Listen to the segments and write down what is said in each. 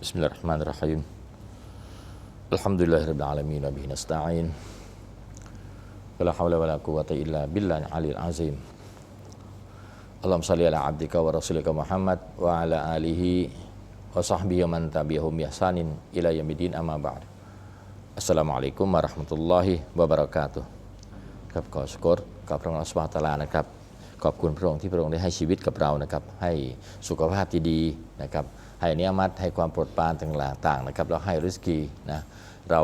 Bismillahirrahmanirrahim. Alhamdulillahirrabbilalamin. Wabihi nasta'in. Wala haula wala quwwata illa billah alil azim. Allahumma shalli ala abdika wa rasulika Muhammad wa ala alihi wa sahbihi man tabi'ahum ihsanin ila yaumiddin amma ba'd. Assalamualaikum warahmatullahi wabarakatuh. ครับขอสกอรกับพระองค์สุบฮานตะลานะครับ ขอบคุณพระองค์ที่พระองค์ได้ให้ชีวิตกับเรานะครับ ให้สุขภาพที่ดีนะครับ ให้เนียมัตให้ความโปรดปรานต่างๆนะครับแล้วให้ริสกีนะเรา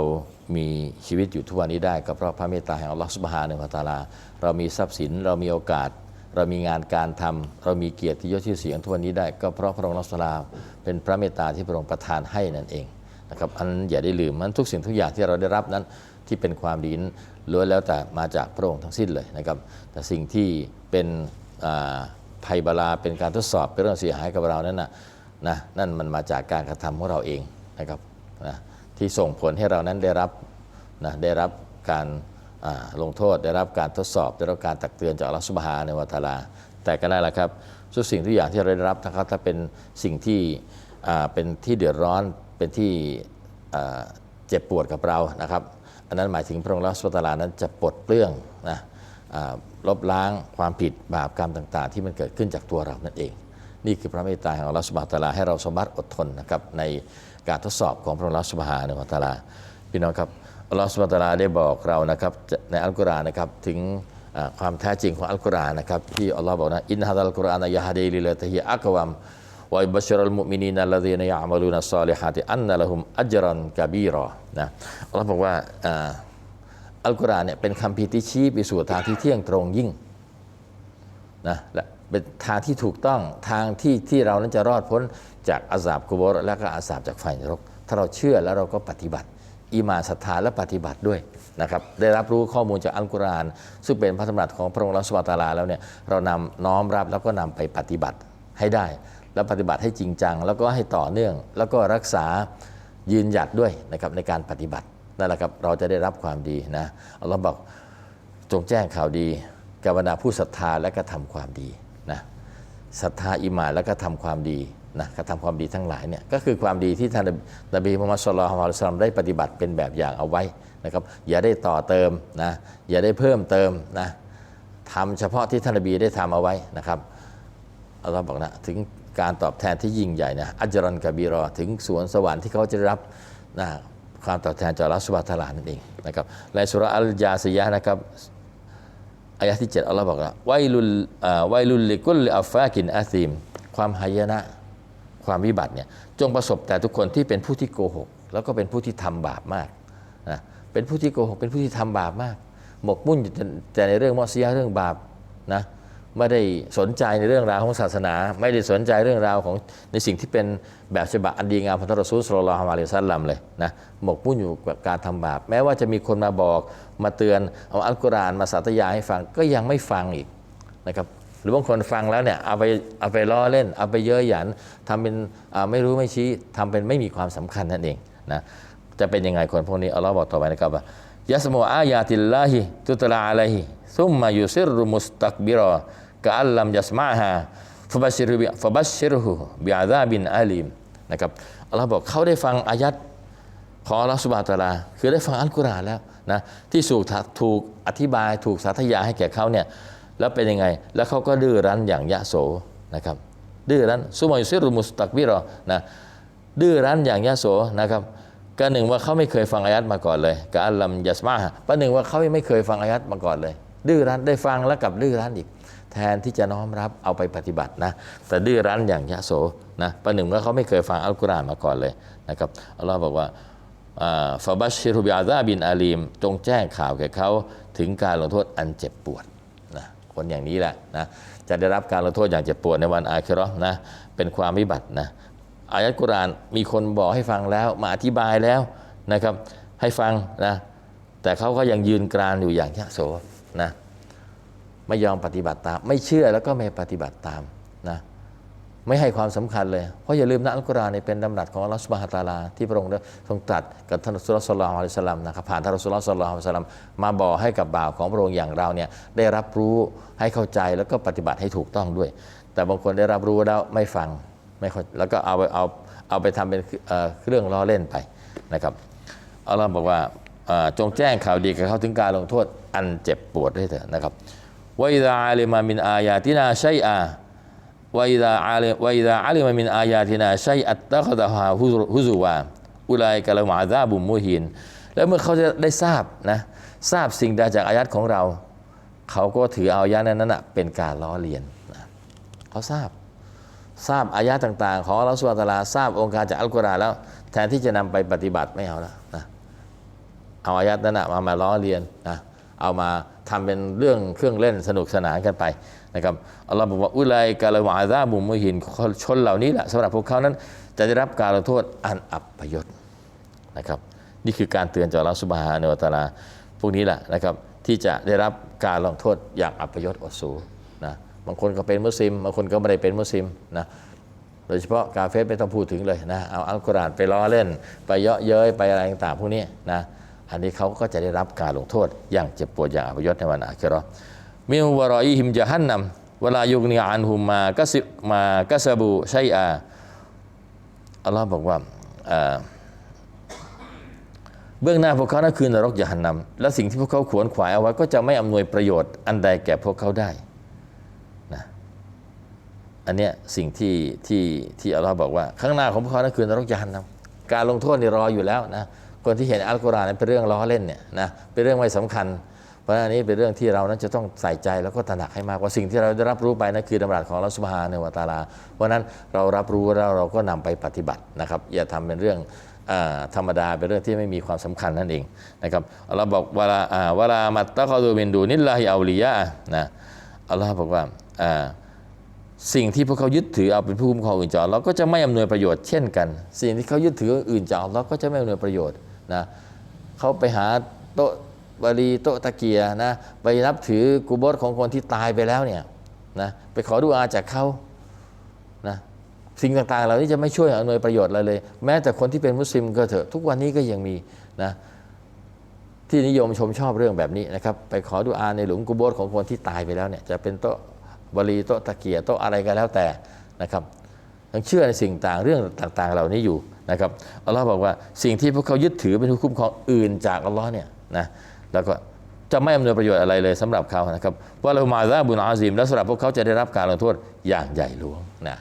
มีชีวิตอยู่ทุกวันนี้ได้ก็เพราะพระเมตตาแห่งอัลลอฮฺสุบฮานะฮูวะตาลา เรามีทรัพย์สินเรามีโอกาส เรามีงานการทำเรามีเกียรติยศชื่อเสียงทุกวันนี้ได้ ก็เพราะพระองค์อัลลอฮฺสุบฮานะฮูวะตะอาลาเป็นพระเมตตาที่พระองค์ประทานให้นั่นเองนะครับอันนั้อย่าได้ลืมมันทุกสิ่งทุกอย่างที่เราได้รับนั้นที่เป็นความดีนั้นล้วนแล้วแต่มาจากพระองค์ทั้งสิ้นเลยนะครับแต่สิ่งที่เป็นภัยบาลาเป็นการทดสอบเป็นเรื่องเสียหายกับเรานั้นนะ นะนั่นมันมาจากการกระทำของเราเองนะครับนะที่ส่งผลให้เรานั้นได้รับนะได้รับการลงโทษได้รับการทดสอบ ได้รับการตักเตือนจากอัลอฮฺสุบฮาในวะตลา แต่ก็ได้ละครับทุกสิ่งทุกอย่างที่เราได้รับนะครับถ้าเป็นสิ่งที่เป็นที่เดือดร้อนเป็นที่เจ็บปวดกับเรานะครับ อันนั้นหมายถึงพระองค์ละสุตลานั้นจะปลดเปลื้องนะลบล้างความผิดบาปกรรมต่าง ๆ ที่มันเกิดขึ้นจากตัวเรานั่นเอง นี่คือพระเมตตาของอัลลอฮฺสุบฮานตาลาให้เราสามารถอดทนนะครับในการทดสอบของพระองค์ละสุบฮานะฮูวะตาลาพี่น้องครับอัลลอฮฺสุบฮานตาลาได้บอกเรานะครับในอัลกุรอานนะครับถึงความแท้จริงของอัลกุรอานนะครับที่อัลลอฮ์บอกนะอินฮะดัลกุรอานยะฮดีลิลตฮิอักวัมวะอิบัชรัลมุมินีนัลลดีนยะอ์มะลูนัสซาลิฮาติอันนะละฮุมอัจรันกะบีรอนะอัลลอฮ์บอกว่าอัลกุรอานเนี่ยเป็นคำพีร์ที่ชี้ไปสู่ทางที่เที่ยงตรงยิ่งนะและ เป็นทางที่ถูกต้องทางที่ที่เรานั้นจะรอดพ้นจากอาสาบกุบรและก็อาสาบจากไฟนรก ถ้าเราเชื่อแล้วเราก็ปฏิบัติอีหมาศรัทธาและปฏิบัติด้วยนะครับได้รับรู้ข้อมูลจากอัลกุรอานซึ่งเป็นพระธรรมรัสของพระองค์ลอสวาตาลาแล้วเนี่ยเรานำน้อมรับแล้วก็นำไปปฏิบัติให้ได้ แล้วปฏิบัติให้จริงจัง แล้วก็ให้ต่อเนื่อง แล้วก็รักษายืนหยัดด้วยนะครับในการปฏิบัตินั่นแหละครับเราจะได้รับความดีนะอัลลอฮ์บอกจงแจ้งข่าวดีก่บรรดาผู้ศรัทธาและก็ทำความดี ศรัทธาอิมานแล้วก็ทำความดีนะกระทำความดีทั้งหลายเนี่ยก็คือความดีที่ท่านนบีมุฮัมมัดสุลลัลฮุอะลัยฮิวะซัลลัมได้ปฏิบัติเป็นแบบอย่างเอาไว้นะครับอย่าได้ต่อเติมนะอย่าได้เพิ่มเติมนะทำเฉพาะที่ท่านนบีได้ทำเอาไว้นะครับอัลลอฮ์บอกนะถึงการตอบแทนที่ยิ่งใหญ่นะอัจรันกะบีรอถึงสวนสวรรค์ที่เขาจะรับนะความตอบแทนจากอัลลอฮ์สุบฮานะฮูวะตะอาลานั่นเองนะครับในสุราะห์อัลยาซียะนะครับ อายะที่ 7 อัลลอฮ์บอกว่าไวลุลอ่าไวลุลลิกุลอัฟฟากินอาซีม ความหายนะ ความวิบัติเนี่ยจงประสบแต่ทุกคนที่เป็นผู้ที่โกหก แล้วก็เป็นผู้ที่ทำบาปมากนะเป็นผู้ที่โกหก เป็นผู้ที่ทำบาปมาก หมกมุ่นอยู่แต่ในเรื่องมอสซิยะห์เรื่องบาปนะ ไม่ได้สนใจในเรื่องราวของศาสนา ไม่ได้สนใจเรื่องราวของในสิ่งที่เป็นแบบฉบับอันดีงามของท่านรอซูลสุลลัลลอฮุอะลัยฮิวะซัลลัมเลยนะหมกมุ่นอยู่กับการทำบาป แม้ว่าจะมีคนมาบอกมาเตือนเอาอัลกุรอานมาสาธยายให้ฟังก็ยังไม่ฟังอีกนะครับหรือบางคนฟังแล้วเนี่ยเอาไปเอาไปล้อเล่น เอาไปเย้ยหยันทำเป็นไม่รู้ไม่ชี้ทำเป็นไม่มีความสำคัญนั่นเองนะจะเป็นยังไงคนพวกนี้อัลลอฮ์บอกต่อไปนะครับว่ายะสมูอายาติลลาฮิตุตลาอะลัยฮิซุมมายุซิรุมุสตักบิรอ กะอัลลัมยัสมาฮาฟบัชิรบิฟบัชิรฮุบิอาซาบินอาลีมนะครับอัลลอฮ์บอกเขาได้ฟังอายัดของอัลลอฮฺสุบานะฮูวะตะลา คือได้ฟังอัลกุรอานแล้วนะที่ถูกถูกอธิบายถูกสาธยายให้แก่เขาเนี่ยแล้วเป็นยังไง แล้วเขาก็ดื้อรั้นอย่างยะโสนะครับดื้อรั้นซุมอยซิรุมุสตักบิรอนะดื้อรั้นอย่างยะโสนะครับก็หนึ่งว่าเขาไม่เคยฟังอายัดมาก่อนเลยกะอัลลัมยัสมาฮะประหนึ่งว่าเขาไม่เคยฟังอายัดมาก่อนเลย ดื้อรั้นได้ฟังแล้วกลับดื้อรั้นอีก แทนที่จะน้อมรับเอาไปปฏิบัตินะแต่ดื้อรั้นอย่างยะโสนะประหนึ่งว่าเขาไม่เคยฟังอัลกุรอานมาก่อนเลยนะครับอัลลอฮ์บอกว่าฟาบัชชิรุบิอาซาบินอาลีม จงแจ้งข่าวแก่เขาถึงการลงโทษอันเจ็บปวดนะคนอย่างนี้แหละนะจะได้รับการลงโทษอย่างเจ็บปวดในวันอาคิราะนะเป็นความวิบัตินะอายะกุรอานมีคนบอกให้ฟังแล้วมาอธิบายแล้วนะครับให้ฟังนะแต่เขาก็ยังยืนกรานอยู่อย่างยะโสนะ ไม่ยอมปฏิบัติตาม ไม่เชื่อแล้วก็ไม่ปฏิบัติตามนะไม่ให้ความสำคัญเลย เพราะอย่าลืมนะอัลกุรอานเนี่ยเป็นดำรัสของอัลลอฮฺสุบฮานะฮูวะตาลา ที่พระองค์ได้ทรงตรัสกับท่านรอสูลศ็อลลัลลอฮุอะลัยฮิวะซัลลัมนะครับผ่านท่านรอสูลศ็อลลัลลอฮุอะลัยฮิวะซัลลัมมาบอกให้กับบ่าวของพระองค์อย่างเราเนี่ยได้รับรู้ให้เข้าใจแล้วก็ปฏิบัติให้ถูกต้องด้วย แต่บางคนได้รับรู้แล้วไม่ฟังไม่ค่อยแล้วก็เอาไปเอาเอาไปทำเป็นเเครื่องล้อเล่นไปนะครับอัลลอฮ์บอกว่าจงแจ้งข่าวดีกับเขาถึงการลงโทษอันเจ็บปวดด้วยเถอะนะครับ วะอิดาอาลิมามินอายาตินาชัยอาวะอิดาอาลิวะอิดาอาลิมามินอายาตินาชัยอัตตะคดะฮาฮุซุวาอุลัยกะละมาซาบุมมุฮินแล้วเมื่อเขาจะได้ทราบนะทราบสิ่งใดจากอายัดของเรา เขาก็ถือเอาอายัดนั้นนะเป็นการล้อเลียนนะเขาทราบทราบอายะห์ต่างๆ ของอัลลอฮฺสุบฮานะฮูวตาลาทราบองค์การจากอัลกุรอานแล้ว แทนที่จะนำไปปฏิบัติไม่เอาแล้วนะเอาอายะห์นั้นนะมามาล้อเลียนนะเอามา ทำเป็นเรื่องเครื่องเล่นสนุกสนานกันไปนะครับอัลลอฮฺบอกว่าอุลัยกาลวาซาบุมมุหินชนเหล่านี้แหละสำหรับพวกเขานั้นจะได้รับการลงโทษอันอับพยศนะครับนี่คือการเตือนจากอัลลอฮฺสุบฮานะฮูวะตะอาลาพวกนี้แหละนะครับที่จะได้รับการลงโทษอย่างอับพยศอดสูนะบางคนก็เป็นมุสลิมบางคนก็ไม่ได้เป็นมุสลิมนะโดยเฉพาะกาเฟสไม่ต้องพูดถึงเลยนะเอาอัลกุรอานไปล้อเล่น ไปเยาะเย้ยไปอะไรต่างๆพวกนี้นะ อันนี้เขาก็จะได้รับการลงโทษอย่างเจ็บปวดอย่างอัปยศในวันอาคิราะห์มิวรออิหิมจะฮันนำเวลายุกนีอันหุมมากสิมากสบูชัยอาอัลลอฮ์บอกว่าเบื้องหน้าพวกเขานั่นคือนรกยะฮันนำและสิ่งที่พวกเขาขวนขวายเอาไว้ก็จะไม่อำนวยประโยชน์อันใดแก่พวกเขาได้อันเนี้ยสิ่งที่ที่ที่อัลลอฮ์บอกว่า ข้างหน้าของพวกเขานั่นคือนรกยานนะการลงโทษนี่รออยู่แล้วนะ คนที่เห็นอัลกุรอานเป็นเรื่องล้อเล่นเนี่ยนะเป็นเรื่องไม่สำคัญ เพราะนั้นอันนี้เป็นเรื่องที่เรานั้นจะต้องใส่ใจแล้วก็ตระหนักให้มากว่าสิ่งที่เราได้รับรู้ไปนั่นคือดำรัสของอัลลอฮ์ซุบฮานวะตาลาเพราะนั้นเรารับรู้แล้วเราก็นำไปปฏิบัตินะครับ อย่าทำเป็นเรื่องอธรรมดาเป็นเรื่องที่ไม่มีความสำคัญนั่นเองนะครับอัลลอฮ์บอกวลาอ่าวลามัตตะคอดูมินดูนิลาฮิอัลลียะนะอัลลอฮ์บอกว่าอ่าสิ่งที่พวกเขายึดถือเอาเป็นผู้คุ้มครองอื่นจากเราก็จะไม่อำนวยประโยชน์เช่นกัน สิ่งที่เขายึดถืออื่นจากเราก็จะไม่อำนวยประโยชน์ นะเขาไปหาโต๊ะบาลีโต๊ะตะเกียนะไปนับถือกุบสของคนที่ตายไปแล้วเนี่ยนะไปขอดูอาจากเขานะสิ่งต่างๆเหล่านี้จะไม่ช่วยอำนวยประโยชน์อะไรเลย แม้แต่คนที่เป็นมุสลิมก็เถอะทุกวันนี้ก็ยังมีนะที่นิยมชมชอบเรื่องแบบนี้นะครับไปขอดูอาในหลุมกุโบสของคนที่ตายไปแล้วเนี่ยจะเป็นโต๊ะบรีโต๊ะตะเกียร์โต๊ะอะไรก็แล้วแต่นะครับ ยังเชื่อในสิ่งต่างเรื่องต่างๆ เหล่านี้อยู่นะครับอัลลอฮ์บอกว่าสิ่งที่พวกเขายึดถือเป็นผู้คุ้มครองอื่นจากอัลลอฮ์เนี่ยนะแล้วก็จะไม่อำนวยประโยชน์อะไรเลยสำหรับเขานะครับว่าเรามาซาบุนอาซิมและสำหรับพวกเขาจะได้รับการลงโทษอย่างใหญ่หลวงนะ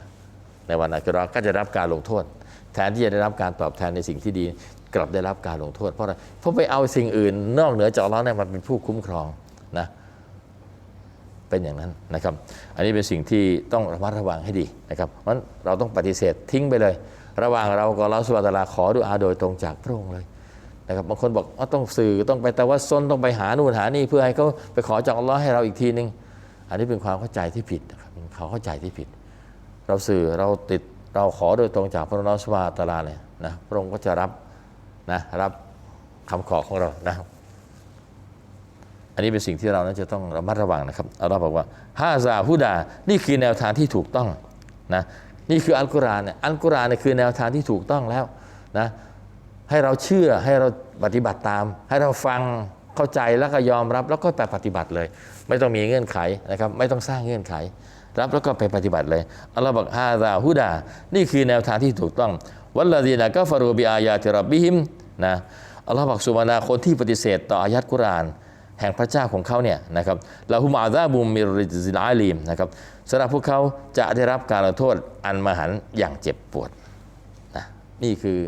ในวันอาคิเราก็จะรับการลงโทษ แทนที่จะได้รับการตอบแทนในสิ่งที่ดีกลับได้รับการลงโทษ เพราะอะไรเพราะไปเอาสิ่งอื่น นอกเหนือจากอัลลอฮ์เนี่ยมาเป็นผู้คุ้มครองนะ เป็นอย่างนั้นนะครับ อันนี้เป็นสิ่งที่ต้องระมัดระวังให้ดีนะครับ เพราะฉะนั้นเราต้องปฏิเสธทิ้งไปเลย ระหว่างเรากับเราสุวาตาลาขอดุอาโดยตรงจากพระองค์เลยนะครับบางคนบอกว่าต้องสื่อต้องไปแต่ว่าซนต้องไปหานู่นหานี่เพื่อให้เขาไปขอจากอัลลอฮ์ให้เราอีกทีนึง อันนี้เป็นความเข้าใจที่ผิดนะครับเป็นความเข้าใจที่ผิด เราสื่อเราติดเราขอโดยตรงจากพระองค์สุวาตาลาเนี่ยนะพระองค์ก็จะรับนะรับคำขอของเรานะครับ อันนี้เป็นสิ่งที่เรานั้นจะต้องระมัดระวังนะครับอัลลอฮ์บอกว่าฮาซาฮุดา นี่คือแนวทางที่ถูกต้องนะนี่คืออัลกุรอานเนี่ยอัลกุรอานเนี่ยคือแนวทางที่ถูกต้องแล้วนะให้เราเชื่อให้เราปฏิบัติตาม ให้เราฟังเข้าใจแล้วก็ยอมรับแล้วก็ไปปฏิบัติเลย ไม่ต้องมีเงื่อนไขนะครับไม่ต้องสร้างเงื่อนไข รับแล้วก็ไปปฏิบัติเลยอัลลอฮ์บอกฮาซาฮุดา นี่คือแนวทางที่ถูกต้องวัลลดีนะก็ฟารูบิอายาติรับบิฮิมนะอัลลอฮ์บอกสุมานาคนที่ปฏิเสธต่ออายัดกุรอาน แห่งพระเจ้าของเขาเนี่ยนะครับลาหุมอาซาบุมมิริซินอาลีมนะครับสำหรับพวกเขาจะได้รับการลงโทษอันมหันต์อย่างเจ็บปวดนะนี่คือ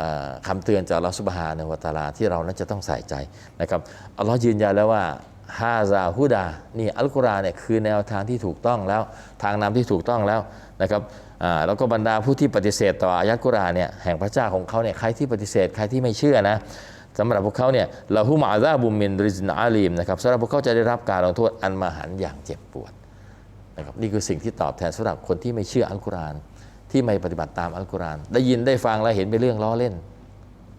อาคำเตือนจากลอสุบฮานวตาลาที่เรานั้นจะต้องใส่ใจนะครับอัลลอฮ์ยืนยันแล้วว่าฮาซาฮุดานี่อัลกุรอานเนี่ยคือแนวทางที่ถูกต้องแล้วทางนำที่ถูกต้องแล้วนะครับแล้วก็บรรดาผู้ที่ปฏิเสธต่ออายัดกุรอานเนี่ยแห่งพระเจ้าของเขาเนี่ยใครที่ปฏิเสธใครที่ไม่เชื่อนะ สำหรับพวกเขาเนี่ยละหุมาซาบุมินริซนอาลีมนะครับสำหรับพวกเขาจะได้รับการลงโทษอันมหันต์อย่างเจ็บปวดนะครับนี่คือสิ่งที่ตอบแทนสำหรับคนที่ไม่เชื่ออัลกุรอานที่ไม่ปฏิบัติตามอัลกุรอานได้ยินได้ฟังแล้วเห็นเป็นเรื่องล้อเล่น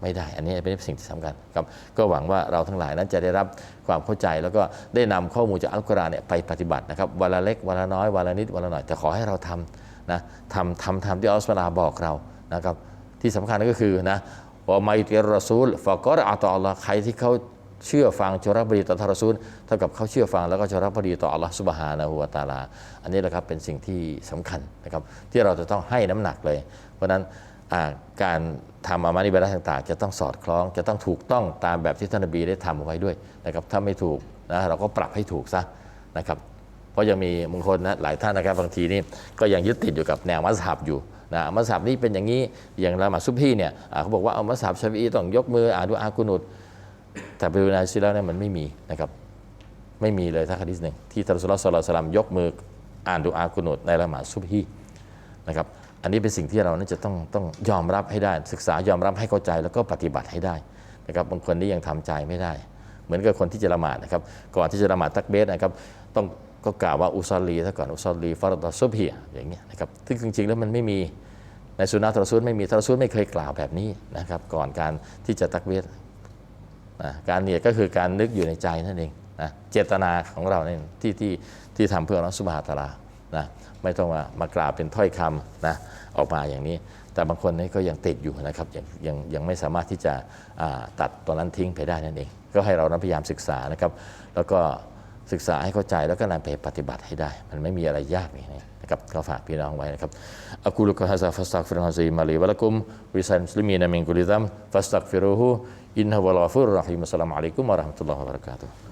ไม่ได้ อันนี้เป็นสิ่งที่สำคัญครับก็หวังว่าเราทั้งหลายนั้นจะได้รับความเข้าใจ แล้วก็ได้นำข้อมูลจากอัลกุรอานเนี่ยไปปฏิบัตินะครับวันละเล็กวันละน้อยวันละนิดวันละหน่อยแต่ขอให้เราทำนะทำทำทำที่อัลลอฮฺสุบานะฮูวะตะอาลาบอกเรานะครับที่สำคัญก็คือนะ ว่าไม่ติรอซูลฟะกอรอะตออัลลอฮ์ใครที่เขาเชื่อฟังจงรักภักดีต่อทารซูลเท่ากับเขาเชื่อฟังแล้วก็จงรักภักดีต่ออัลลอฮฺสุบฮานะฮูวะตาลา อันนี้แหละครับเป็นสิ่งที่สำคัญนะครับที่เราจะต้องให้น้ำหนักเลย เพราะฉะนั้นาการทำอามานิบาตต่างๆ จะต้องสอดคล้องจะต้องถูกต้องตามแบบที่ท่านนบีได้ทำเอาไว้ด้วยนะครับถ้าไม่ถูกนะเราก็ปรับให้ถูกซะนะครับ เพราะยังมีบางคนนะหลายท่านนะครับบางทีนี่ก็ยังยึดติดอยู่กับแนวมัสฮับอยู่ นะมัสฮับนี่เป็นอย่างนี้อย่างละหมาดซุบฮีเนี่ยเขาบอกว่าเอามัสฮับชาฟีต้องยกมืออ่านดูอากุนุดแต่ไปดูในซิแล้วเนี่ยมันไม่มีนะครับไม่มีเลยทักฮะดิษหนึ่งที่ท่านรอสูลลอฮ์ศ็อลลัลลอฮุอะลัยฮิวะซัลลัมยกมืออ่านดูอากุนุดในละหมาดซุบฮีนะครับอันนี้เป็นสิ่งที่เรานั้นจะต้องต้องยอมรับให้ได้ ศึกษายอมรับให้เข้าใจแล้วก็ปฏิบัติให้ได้นะครับบางคนนี่ยังทำใจไม่ได้ เหมือนกับคนที่จะละหมาดนะครับก่อนที่จะละหมาดตักเบสนะครับต้อง ก็กล่าวว่าอุซอลีซะก่อนอุซอลีฟารดอซุบฮีอย่างเงี้ยนะครับซึ่งจริงๆแล้วมันไม่มีในสุนนะตรซูลไม่มีตรซูลไม่เคยกล่าวแบบนี้นะครับก่อนการที่จะตักเบสนะการเนี่ยก็คือการนึกอยู่ในใจนั่นเองนะเจตนาของเราเนี่ยที่ที่ที่ทำเพื่ออัสุบฮาตาลานะไม่ต้องมามากล่าวเป็นถ้อยคำนะออกมาอย่างนี้ แต่บางคนนี่ก็ยังติดอยู่นะครับยังยังยังไม่สามารถที่จะตัดตอนนั้นทิ้งไปได้นั่นเอง ก็ให้เรานั้นพยายามศึกษานะครับ แล้วก็ ศึกษาให้เข้าใจแล้วก็นำไปปฏิบัติให้ได้ มันไม่มีอะไรยากนี่นะครับก็ฝากพี่น้องไว้นะครับอักูลกฮะซาฟัสตักฟิรุฮะซีมาลีวะละกุมวิสัยมุสลิมีนมินกุลิซัมฟัสตักฟิรุฮูอินฮะวะลาฟุรรอฮีมอัสสลามุอะลัยกุมวะราะห์มะตุลลอฮ์วะบะเราะกาตุฮ์